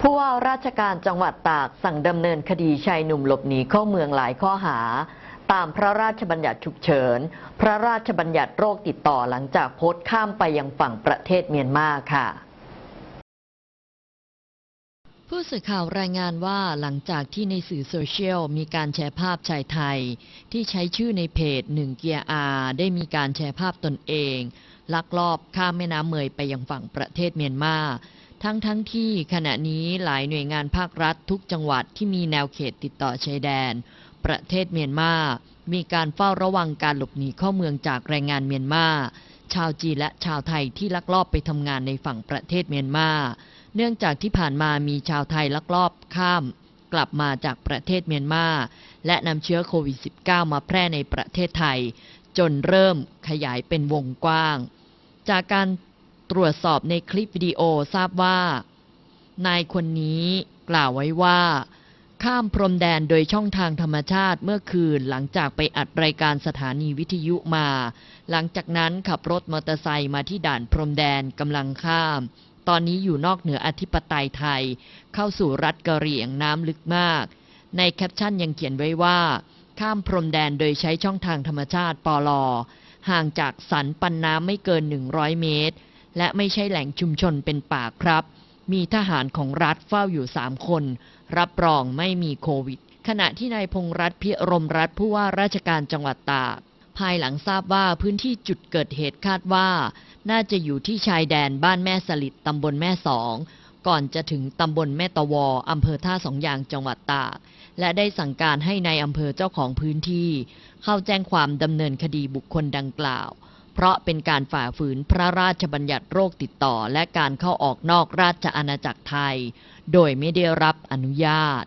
ผู้ว่าราชการจังหวัดตากสั่งดำเนินคดีชายหนุ่มหลบหนีเข้าเมืองหลายข้อหา ตามพระราชบัญญัติฉุกเฉิน พระราชบัญญัติโรคติดต่อหลังจากโพสต์ข้ามไปยังฝั่งประเทศเมียนมาค่ะผู้สื่อข่าวรายงานว่าหลังจากที่ในสื่อโซเชียลมีการแชร์ภาพชายไทย ที่ใช้ชื่อในเพจหนึ่งเกียร์อาได้มีการแชร์ภาพตนเอง ลักลอบข้ามแม่น้ำเมยไปยังฝั่งประเทศเมียนมา ทั้งทั้งที่ขณะนี้หลายหน่วยงานภาครัฐทุกจังหวัดที่มีแนวเขตติดต่อชายแดน ประเทศเมียนมามีการเฝ้าระวังการหลบหนีเข้าเมืองจากแรงงานเมียนมา ชาวจีนและชาวไทยที่ลักลอบไปทำงานในฝั่งประเทศเมียนมา เนื่องจากที่ผ่านมามีชาวไทยลักลอบข้าม กลับมาจากประเทศเมียนมา และนำเชื้อโควิด -19 มาแพร่ในประเทศไทย จนเริ่มขยายเป็นวงกว้าง จากการ ตรวจสอบในคลิปวิดีโอทราบว่า นายคนนี้กล่าวไว้ว่า ข้ามพรมแดนโดยช่องทางธรรมชาติเมื่อคืนหลังจากไปอัดรายการสถานีวิทยุมา หลังจากนั้นขับรถมอเตอร์ไซค์มาที่ด่านพรมแดนกำลังข้าม ตอนนี้อยู่นอกเหนืออธิปไตยไทย เข้าสู่รัฐกะเหรี่ยงน้ำลึกมาก ในแคปชั่นยังเขียนไว้ว่า ข้ามพรมแดนโดยใช้ช่องทางธรรมชาติปอลอห่างจากสันปันน้ำไม่เกิน 100 เมตร และไม่ใช่แหล่งชุมชนเป็นป่าครับ มีทหารของรัฐเฝ้าอยู่ 3 คน รับรองไม่มีโควิด ขณะที่นายพงษ์รัฐพิรมรัฐผู้ว่าราชการจังหวัดตากภายหลังทราบว่าพื้นที่จุดเกิดเหตุคาดว่า น่าจะอยู่ที่ชายแดนบ้านแม่สลิดตำบลแม่สอง ก่อนจะถึงตำบลแม่ตะวออำเภอท่าสองยางจังหวัดตาก และได้สั่งการให้ในายอำเภอเจ้าของพื้นที่ เข้าแจ้งความดำเนินคดีบุคคลดังกล่าว เพราะเป็นการฝ่าฝืนพระราชบัญญัติโรคติดต่อ และการเข้าออกนอกราชอาณาจักรไทย โดยไม่ได้รับอนุญาต